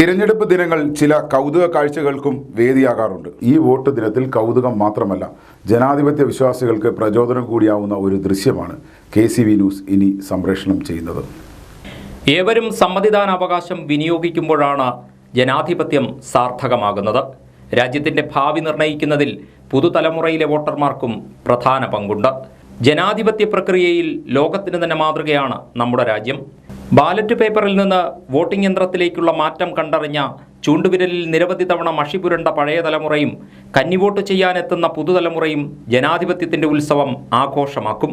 തിരഞ്ഞെടുപ്പ് ദിനങ്ങൾ ചില കൗതുക കാഴ്ചകൾക്കും വേദിയാകാറുണ്ട്. ഈ വോട്ട് ദിനത്തിൽ കൗതുകം മാത്രമല്ല ജനാധിപത്യ വിശ്വാസികൾക്ക് പ്രചോദനം കൂടിയാവുന്ന ഒരു ദൃശ്യമാണ് കെ ന്യൂസ് ഇനി സംപ്രേഷണം ചെയ്യുന്നത്. ഏവരും സമ്മതിദാനാവകാശം വിനിയോഗിക്കുമ്പോഴാണ് ജനാധിപത്യം സാർത്ഥകമാകുന്നത്. രാജ്യത്തിന്റെ ഭാവി നിർണയിക്കുന്നതിൽ പുതുതലമുറയിലെ വോട്ടർമാർക്കും പ്രധാന പങ്കുണ്ട്. ജനാധിപത്യ പ്രക്രിയയിൽ ലോകത്തിന് തന്നെ മാതൃകയാണ് നമ്മുടെ രാജ്യം. ബാലറ്റ് പേപ്പറിൽ നിന്ന് വോട്ടിംഗ് യന്ത്രത്തിലേക്കുള്ള മാറ്റം കണ്ടറിഞ്ഞ ചൂണ്ടുവിരലിൽ നിരവധി തവണ മഷി പുരണ്ട പഴയ തലമുറയും കന്നിവോട്ട് ചെയ്യാനെത്തുന്ന പുതുതലമുറയും ജനാധിപത്യത്തിന്റെ ഉത്സവം ആഘോഷമാക്കും.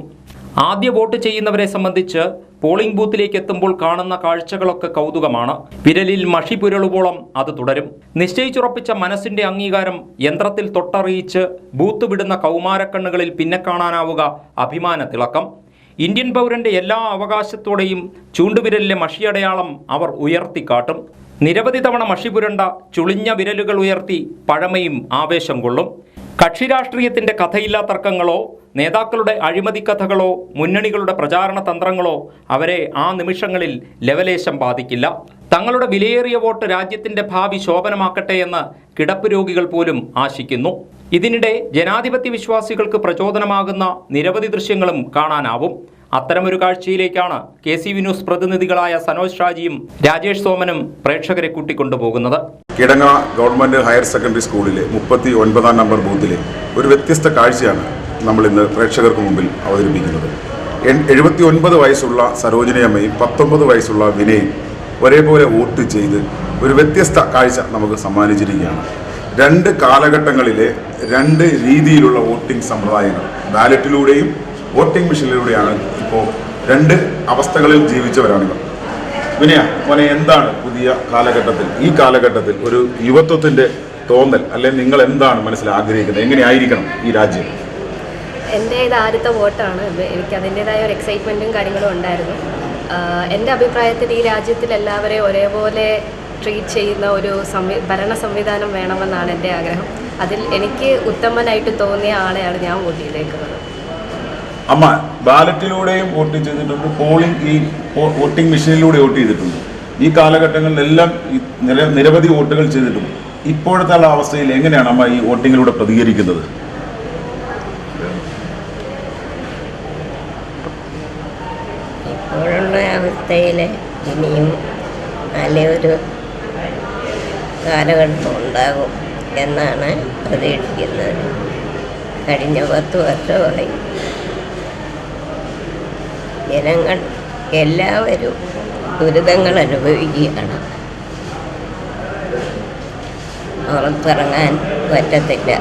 ആദ്യ വോട്ട് ചെയ്യുന്നവരെ സംബന്ധിച്ച് പോളിംഗ് ബൂത്തിലേക്ക് എത്തുമ്പോൾ കാണുന്ന കാഴ്ചകളൊക്കെ കൗതുകമാണ്. വിരലിൽ മഷി പുരളുവോളം അത് തുടരും. നിശ്ചയിച്ചുറപ്പിച്ച മനസ്സിന്റെ അംഗീകാരം യന്ത്രത്തിൽ തൊട്ടറിയിച്ച് ബൂത്ത് വിടുന്ന കൗമാരക്കണ്ണുകളിൽ പിന്നെ കാണാനാവുക അഭിമാന തിളക്കം ഇന്ത്യൻ പൗരന്റെ എല്ലാ അവകാശത്തോടെയും ചൂണ്ടുവിരലിലെ മഷിയടയാളം അവർ ഉയർത്തിക്കാട്ടും. നിരവധി തവണ മഷി പുരണ്ട ചുളിഞ്ഞ വിരലുകൾ ഉയർത്തി പഴമയും ആവേശം കൊള്ളും. കക്ഷി രാഷ്ട്രീയത്തിന്റെ കഥയില്ലാ തർക്കങ്ങളോ നേതാക്കളുടെ അഴിമതി കഥകളോ മുന്നണികളുടെ പ്രചാരണ തന്ത്രങ്ങളോ അവരെ ആ നിമിഷങ്ങളിൽ ലവലേശം ബാധിക്കില്ല. തങ്ങളുടെ വിലയേറിയ വോട്ട് രാജ്യത്തിന്റെ ഭാവി ശോഭനമാക്കട്ടെ എന്ന് കിടപ്പ് രോഗികൾ പോലും ആശിക്കുന്നു. ഇതിനിടെ ജനാധിപത്യ വിശ്വാസികൾക്ക് പ്രചോദനമാകുന്ന നിരവധി ദൃശ്യങ്ങളും കാണാനാവും. അത്തരമൊരു കാഴ്ചയിലേക്കാണ് കെ സി വി ന്യൂസ് പ്രതിനിധികളായ സനോജ് ഷാജിയും രാജേഷ് സോമനും പ്രേക്ഷകരെ കൂട്ടിക്കൊണ്ടുപോകുന്നത്. കിടങ്ങ ഗവൺമെന്റ് ഹയർ സെക്കൻഡറി സ്കൂളിലെ മുപ്പത്തി ഒൻപതാം നമ്പർ ബൂത്തിലെ ഒരു വ്യത്യസ്ത കാഴ്ചയാണ് നമ്മൾ ഇന്ന് പ്രേക്ഷകർക്ക് മുമ്പിൽ അവതരിപ്പിക്കുന്നത്. എഴുപത്തി ഒൻപത് വയസ്സുള്ള സരോജിനി അമ്മയും പത്തൊമ്പത് വയസ്സുള്ള വിനയും ഒരേപോലെ വോട്ട് ചെയ്ത് ഒരു വ്യത്യസ്ത കാഴ്ച നമുക്ക് സമ്മാനിച്ചിരിക്കുകയാണ്. രണ്ട് കാലഘട്ടങ്ങളിലെ രണ്ട് രീതിയിലുള്ള വോട്ടിംഗ് സമ്പ്രദായങ്ങൾ. ബാലറ്റിലൂടെയും വോട്ടിംഗ് മെഷീനിലൂടെയാണ് ഇപ്പോൾ രണ്ട് അവസ്ഥകളിൽ ജീവിച്ചവരാണിവർ. വിനയ മോനെ എന്താണ് പുതിയ കാലഘട്ടത്തിൽ ഈ കാലഘട്ടത്തിൽ ഒരു യുവത്വത്തിന്റെ തോന്നൽ അല്ലെങ്കിൽ നിങ്ങൾ എന്താണ് മനസ്സിൽ ആഗ്രഹിക്കുന്നത്? എങ്ങനെയായിരിക്കണം ഈ രാജ്യം? എന്റെ ഇത് ആദ്യത്തെ വോട്ടാണ്. എനിക്ക് അതിന്റെതായ ഒരു എക്സൈറ്റ്മെന്റും കാര്യങ്ങളും ഉണ്ടായിരുന്നു. എന്റെ അഭിപ്രായത്തിൽ ഈ രാജ്യത്തിൽ എല്ലാവരെയും ഒരേപോലെ ട്രീറ്റ് ചെയ്യുന്ന ഒരു സംവി ഭരണ സംവിധാനം വേണമെന്നാണ് എന്റെ ആഗ്രഹം. അതിൽ എനിക്ക് ഉത്തമനായിട്ട് തോന്നിയ ആളെയാണ് ഞാൻ വോട്ട് ചെയ്തേക്കുന്നത്. അമ്മ ബാലറ്റിലൂടെയും വോട്ട് ചെയ്തിട്ടുണ്ട് പോളിംഗ് ഈ വോട്ടിംഗ് മെഷീനിലൂടെ വോട്ട് ചെയ്തിട്ടുണ്ട്. ഈ കാലഘട്ടങ്ങളിലെല്ലാം നിരവധി വോട്ടുകൾ ചെയ്തിട്ടുണ്ട്. ഇപ്പോഴത്തെ ഉള്ള അവസ്ഥയിൽ എങ്ങനെയാണ് അമ്മ ഈ വോട്ടിങ്ങിലൂടെ പ്രതികരിക്കുന്നത്? ഇപ്പോഴുള്ള അവസ്ഥയിൽ ഇനിയും നല്ലൊരു കാലഘട്ടം ഉണ്ടാകും എന്നാണ് പ്രതീക്ഷിക്കുന്നത്. കഴിഞ്ഞ പത്ത് വർഷമായി ജനങ്ങൾ എല്ലാവരും ദുരിതങ്ങൾ അനുഭവിക്കുകയാണ് പുറത്തിറങ്ങാൻ പറ്റത്തില്ല.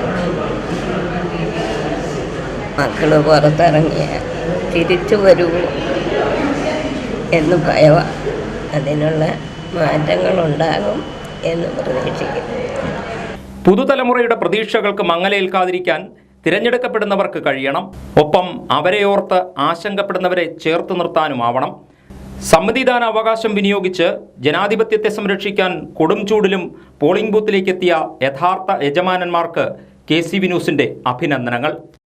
മക്കൾ പുറത്തിറങ്ങിയ തിരിച്ചു വരുമോ എന്ന് ഭയമാണ് അതിനുള്ള മാറ്റങ്ങളുണ്ടാകും. എന്ന് പ്രതീക്ഷിക്കുന്നു പുതുതലമുറയുടെ പ്രതീക്ഷകൾക്ക് മങ്ങലേൽക്കാതിരിക്കാൻ തിരഞ്ഞെടുക്കപ്പെടുന്നവർക്ക് കഴിയണം. ഒപ്പം അവരെയോർത്ത് ആശങ്കപ്പെടുന്നവരെ ചേർത്ത് നിർത്താനുമാവണം. സമ്മതിദാന അവകാശം വിനിയോഗിച്ച് ജനാധിപത്യത്തെ സംരക്ഷിക്കാൻ കൊടും ചൂടിലും പോളിംഗ് ബൂത്തിലേക്കെത്തിയ യഥാർത്ഥ യജമാനന്മാർക്ക് കെ സി വി ന്യൂസിന്റെ അഭിനന്ദനങ്ങൾ.